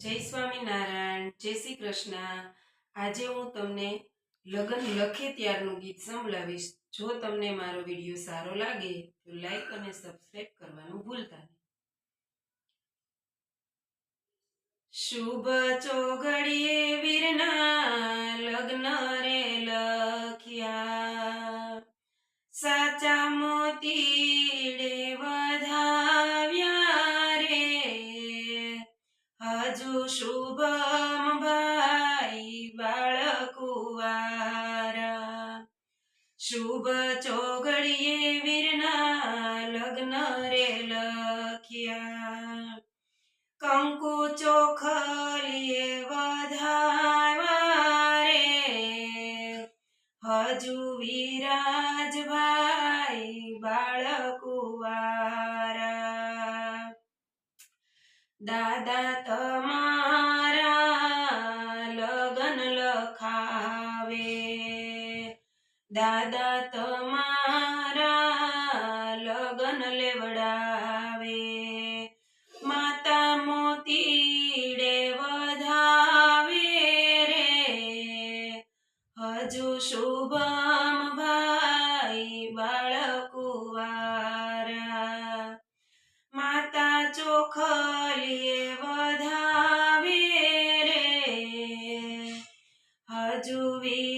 જય સ્વામિનારાયણ, જય શ્રી કૃષ્ણ. આજે હું તમને લગ્ન લખે ત્યારનું ગીત સંભળાવીશ. જો તમને મારો વીડિયો સારો લાગે, તો લાઈક અને સબસ્ક્રાઈબ કરવાનું ભૂલતા નહીં. શુભ ચોઘડીએ વીરના લગ્ન રે લખ્યા. સાચા મોતીડે હજુ શુભમ ભાઈ બાળકુવારા. શુભ ચોઘડીએ વીરના લગ્ન રે લખ્યા. કંકુ દાદા તમારા લગન લેવડાવે. માતા મોતીડે વધાવે રે. હજુ શુભમ ભાઈ બાળકુવારા. માતા ચોખલીએ વધાવે રે. હજુ વિરાજ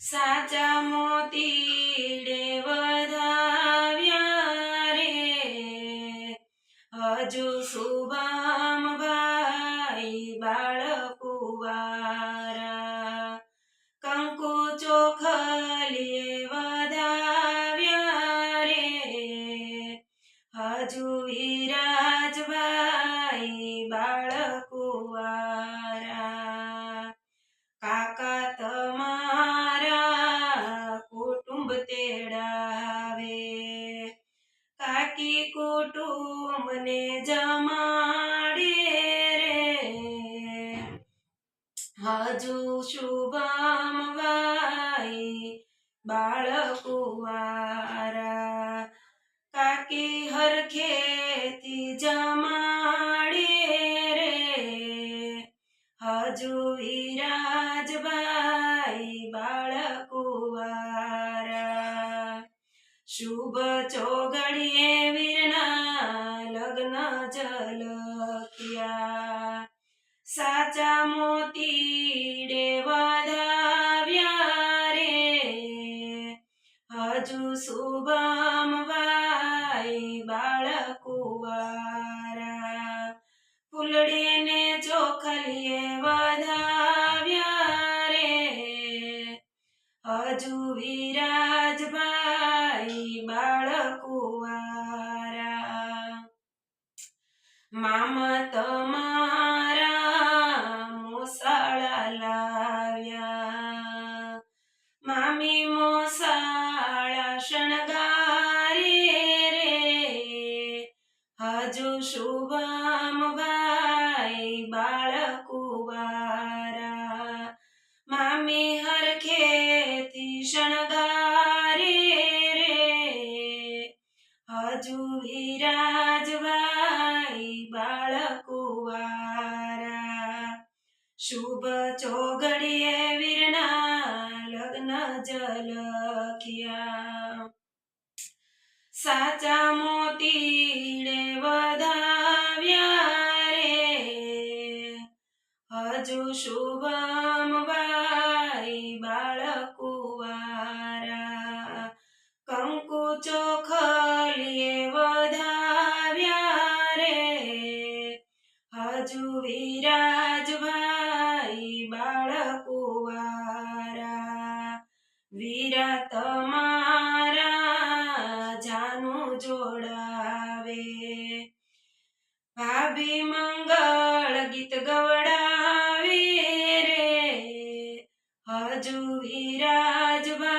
સાચા મોતીડે વધાવ્યા રે. હજુ શુભમ ભાઈ બાળકુવારા કંકુ ચોખલીએ વધાવ્યા રે. હજુ વિરાજભાઈ કુટુંબને જમાડે રે. હજુ શુભમ વાઈ બાળકુવારા કાકી હરખેતી જમાડે રે. હજુ વિરાજભાઈ બાળકુવારા શુભ ચોગડીએ લગ્ન જલખ્યા સાચા મોતીડે વધાવ્યા રે. હજુ શુભમ બાળકુવારા ફૂલડીને ચોખલીએ વધાવ્યા રે. હજુ વિરાજભાઈ મામા તમારા મોસાળા ચોગડીએ વીરના લગ્ન જલખ્યા. સાચા મોતીડે વધાવ્યા રે. હજુ શુભમ બાળકુવારા વીરા તમારા જાનું જોડાવે. ભાભી મંગળ ગીત ગવડાવે રે. હજુ વિરાજભાઈ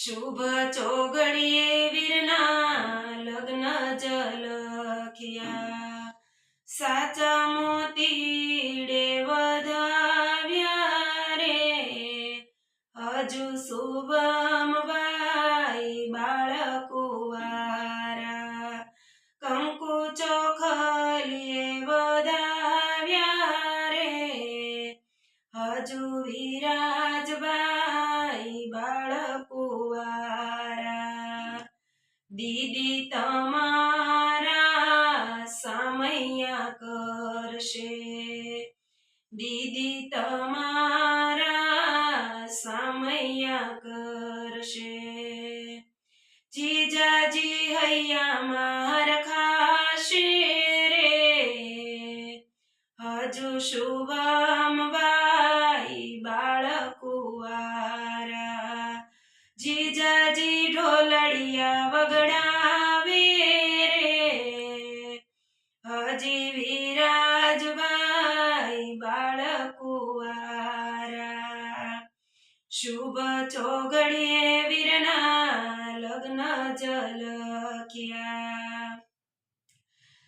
શુભ ચોગડીએ વીરના લગ્ન જલખ્યા સાચા મોતીડે વધાવ્યા રે. હજુ શુભમ ભાઈ બાળકુવારા કંકુ ચોખલીએ વધાવ્યા રે. હજુ વિરાજભાઈ દીદી તમારા સમયા કરશે. દીદી તમારા સમયા કરશે. જીજાજી હૈયા માર ખાશે રે. હજુ શુભમ બાળકુવારા શુભ ચોગડીએ વીરના લગ્ન જલખ્યા.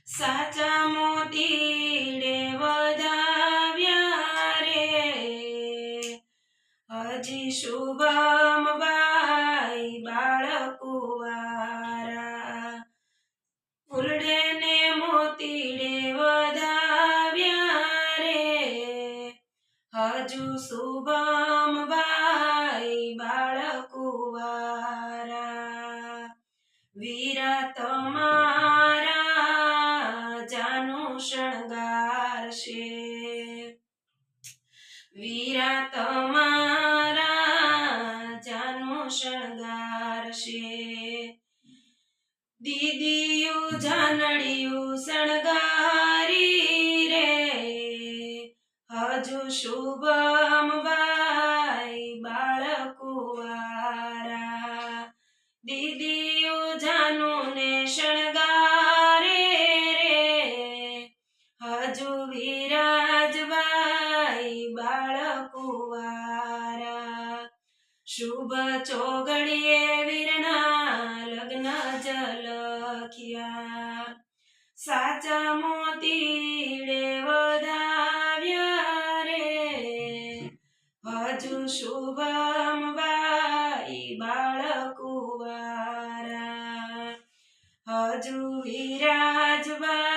સાચા મોતીડે વધાવ્યા રે. હજી શુભમ હજુ શુભમ ભાઈ બાળકુવારા વીરા. તમારા જાનું શણગારશે વીરા તમારા જાનું શણગારશે દીદીયું જાનડિયું શણગારી શુભમ ભાઈ બાળકુવારા દીદીઓ જાનું ને શણગારે રે. હજુ વિરાજભાઈ બાળકુવારા શુભ ચોગડીએ વીરના લગ્ન જલખ્યા સાચા મોતીડે હજુ શુભમ ભાઈ બાળકુવારા હજુ વિરાજભાઈ બાળકુવારા